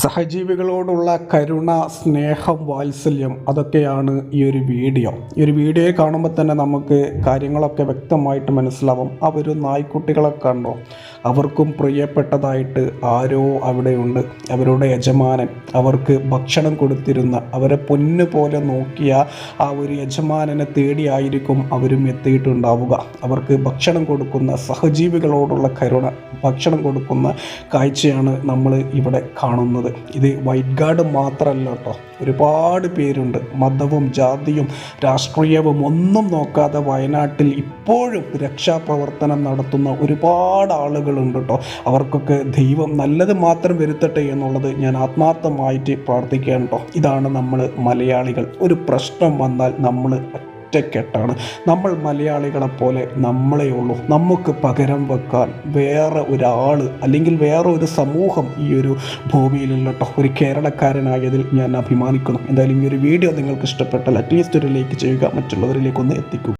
സഹജീവികളോടുള്ള കരുണ സ്നേഹം വാത്സല്യം അതൊക്കെയാണ് ഈ ഒരു വീഡിയോ. ഈ ഒരു വീഡിയോ കാണുമ്പോൾ തന്നെ നമുക്ക് കാര്യങ്ങളൊക്കെ വ്യക്തമായിട്ട് മനസ്സിലാവും. അവർ ഒരു നായ്ക്കുട്ടികളെ കണ്ടോ? അവർക്കും പ്രിയപ്പെട്ടതായിട്ട് ആരോ അവിടെയുണ്ട്. അവരുടെ യജമാനൻ അവർക്ക് ഭക്ഷണം കൊടുത്തിരുന്ന അവരെ പൊന്നു പോലെ നോക്കിയ ആ ഒരു യജമാനനെ തേടിയായിരിക്കും അവരും എത്തിയിട്ടുണ്ടാവുക. അവർക്ക് ഭക്ഷണം കൊടുക്കുന്ന സഹജീവികളോടുള്ള കരുണ ഭക്ഷണം കൊടുക്കുന്ന കാഴ്ചയാണ് നമ്മൾ ഇവിടെ കാണുന്നത്. ഇത് വൈറ്റ് ഗാർഡ് മാത്രമല്ല കേട്ടോ. ഒരുപാട് പേരുണ്ട്. മതവും ജാതിയും രാഷ്ട്രീയവും ഒന്നും നോക്കാതെ വയനാട്ടിൽ ഇപ്പോഴും രക്ഷാപ്രവർത്തനം നടത്തുന്ന ഒരുപാട് ആളുകളുണ്ട് കേട്ടോ. അവർക്കൊക്കെ ദൈവം നല്ലത് മാത്രം വരുത്തട്ടെ എന്നുള്ളത് ഞാൻ ആത്മാർത്ഥമായിട്ട് പ്രാർത്ഥിക്കുകയാണ് കേട്ടോ. ഇതാണ് നമ്മൾ മലയാളികൾ. ഒരു പ്രശ്നം വന്നാൽ നമ്മൾ ഒറ്റക്കെട്ടാണ്. നമ്മൾ മലയാളികളെ പോലെ നമ്മളേ ഉള്ളൂ. നമുക്ക് പകരം വെക്കാൻ വേറെ ഒരാൾ അല്ലെങ്കിൽ വേറെ ഒരു സമൂഹം ഈ ഒരു ഭൂമിയിലില്ല ഒരു കേരളക്കാരനായതിൽ ഞാൻ അഭിമാനിക്കുന്നു. എന്തായാലും ഈ ഒരു വീഡിയോ നിങ്ങൾക്ക് ഇഷ്ടപ്പെട്ടാൽ അറ്റ്ലീസ്റ്റ് ഒരു ലൈക്ക് ചെയ്യുക മറ്റുള്ളവരിലേക്കൊന്ന് എത്തിക്കുക